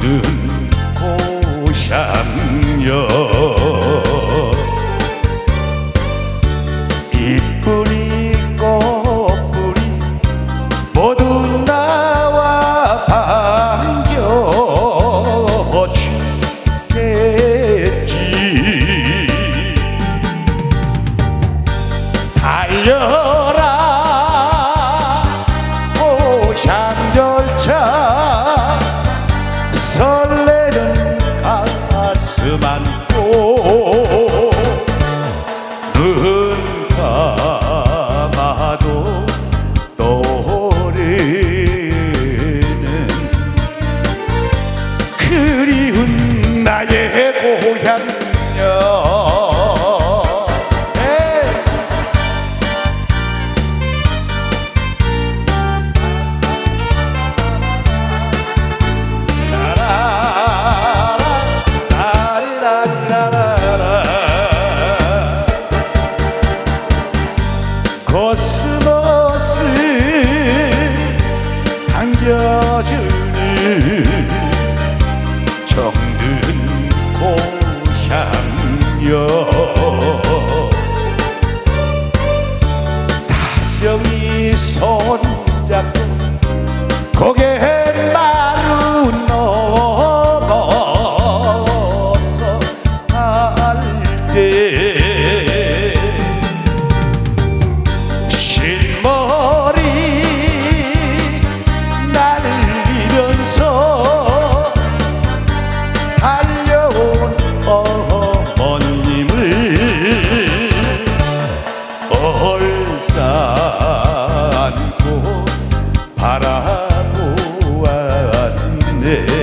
모든 고향여. 잎뿌리 꽃뿌리 모두 나와 반겨 주겠지. 달려 나의 고향여 에이. 라라라, 라리라리라라라. 코스모스 안겨 정든 고향여 Yeah.